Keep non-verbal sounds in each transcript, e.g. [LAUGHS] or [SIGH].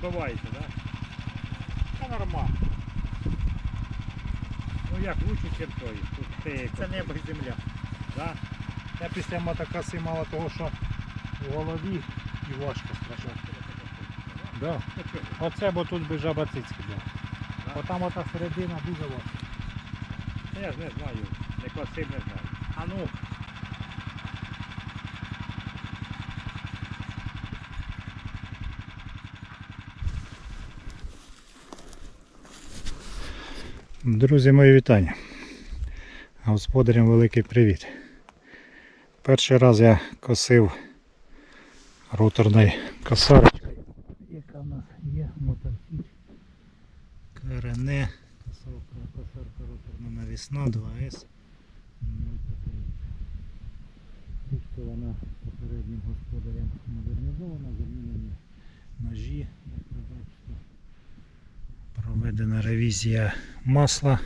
Так? Да? Та нормально. Ну як лучше, ніж той. Тут ти, Це небо і земля. Да? Я після мотокоси мало того, що в голові і важко страшно. Да. Оце бо тут би жаба цицьки була. Да. Отам ота середина дуже важка. Я ж не знаю, не косив, не знаю. А ну, Друзі, мої вітання. Господарям великий привіт. Перший раз я косив роторною косарочкою. Яка в нас є мотофіч. Карене. Косовка, косарка роторна навісна 2С. Тут вона попереднім господарям модернізована, замінені ножі, як ви бачите. Проведена ревізія масла,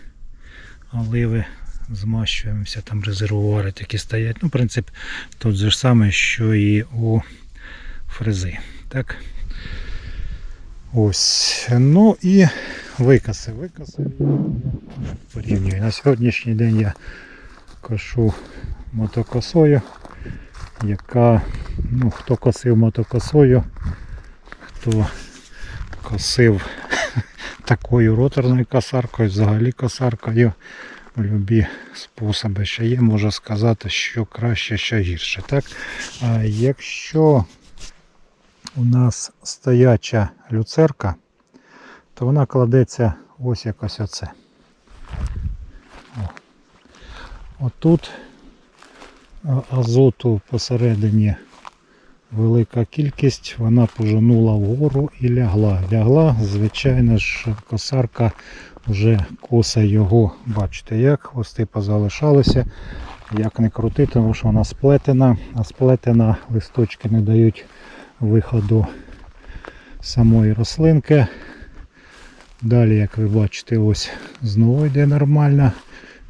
оливи, змащуємося, там резервуари такі стоять. Ну, принцип тот же ж самий, що і у фрези. Так. Ось. Ну і викаси. Викаси порівнюю. На сьогоднішній день я кошу мотокосою, яка, ну, хто косив мотокосою, хто косив такою роторною косаркою, взагалі косаркою. Любі способи ще є, можу сказати, що краще, що гірше. Так? А якщо у нас стояча люцерка, то вона кладеться ось якось оце. О. Отут азоту посередині велика кількість, вона поженула вгору і лягла. Лягла, звичайно ж, косарка вже коса його, бачите, як хвости позалишалися. Як не крути, тому що вона сплетена, а сплетена листочки не дають виходу самої рослинки. Далі, як ви бачите, ось знову йде нормально.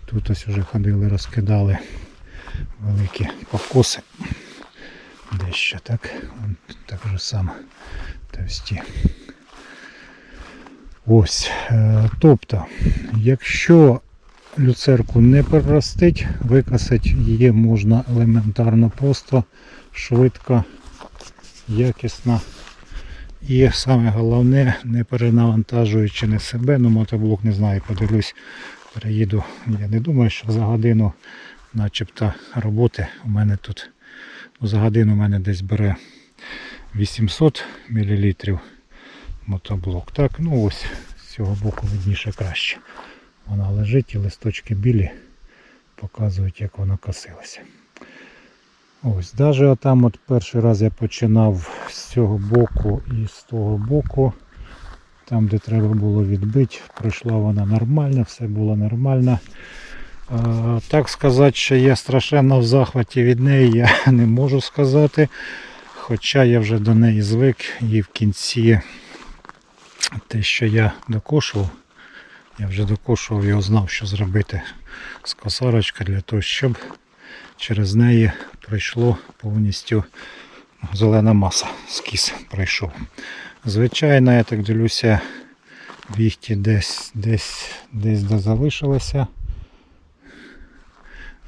Тут ось вже ходили, розкидали великі покоси дещо так. Так же само товсті. Ось. е, Тобто, якщо люцерку не проростить, викасати її можна елементарно просто, швидко, якісно. І саме головне, не перенавантажуючи не себе, ну мотоблок не знаю, подивлюсь, переїду. Я не думаю, що за годину начебто роботи у мене тут За годину у мене десь бере 800 мл мотоблок. Так, ну ось з цього боку видніше краще. Вона лежить і листочки білі показують, як вона косилася. Ось, навіть отам от перший раз я починав з цього боку і з того боку. Там, де треба було відбити, пройшла вона нормально, все було нормально. Е, Так сказати, що я страшенно в захваті від неї, я [LAUGHS] не можу сказати. Хоча я вже до неї звик і в кінці те, що я докошував, я вже докошував його знав, що зробити з косарочка для того, щоб через неї пройшло повністю зелена маса. Скіс пройшов. Звичайно, я так дивлюся, віхті десь десь десь де залишилося.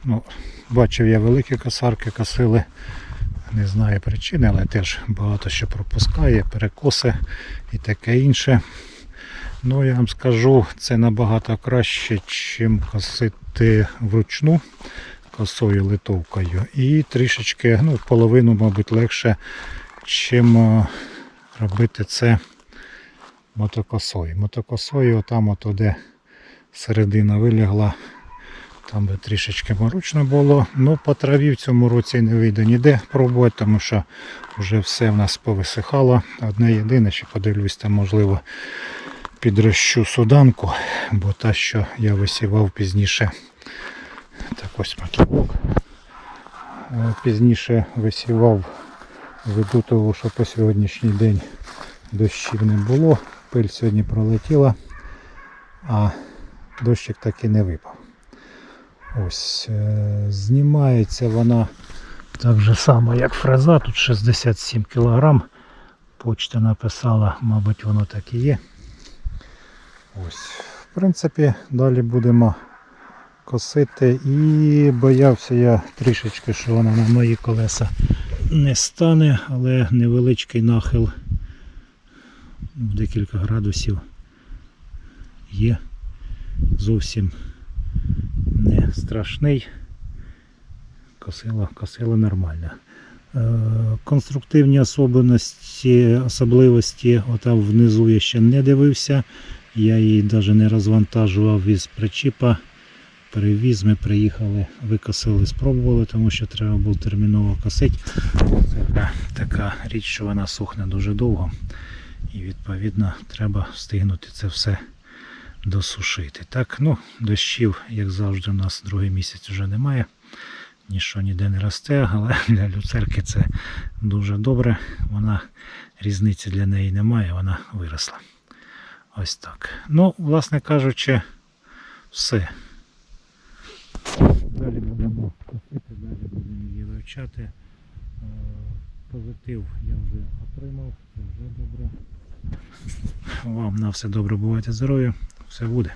Ну, бачив я великі косарки косили. Не знаю причини, але теж багато що пропускає, перекоси і таке інше. Ну, я вам скажу, це набагато краще, чим косити вручну косою литовкою. І трішечки, ну, половину, мабуть, легше, чим е, робити це мотокосою. Мотокосою, там от де середина вилягла, там би трішечки морочно було. Ну, по траві в цьому році не вийде ніде пробувати, тому що вже все в нас повисихало. Одне єдине, що подивлюсь, там можливо підрощу суданку, бо та, що я висівав пізніше, так ось маківок. Е, Пізніше висівав ввиду того, що по сьогоднішній день дощів не було. Пиль сьогодні пролетіла, а дощик так і не випав. Ось, е, знімається вона так же само, як фреза, тут 67 кг почта написала, мабуть, воно так і є. Ось. В принципі, далі будемо косити. І боявся я трішечки, що вона на мої колеса не стане, але невеличкий нахил в декілька градусів є. Зовсім страшний. Косило, косило нормально. Е, Конструктивні особливості, особливості отам внизу я ще не дивився. Я її навіть не розвантажував із причіпа. Перевіз, ми приїхали, викосили, спробували, тому що треба було терміново косити. Така, така річ, що вона сохне дуже довго. І відповідно треба встигнути це все досушити. Так, ну, дощів, як завжди, у нас другий місяць вже немає. Ніщо ніде не росте, але для люцерки це дуже добре. Вона різниці для неї немає, вона виросла. Ось так. Ну, власне кажучи, все. Далі будемо косити, далі будемо її вивчати. Е, Позитив я вже отримав, це вже добре. Вам на все добре, бувайте здорові, все буде.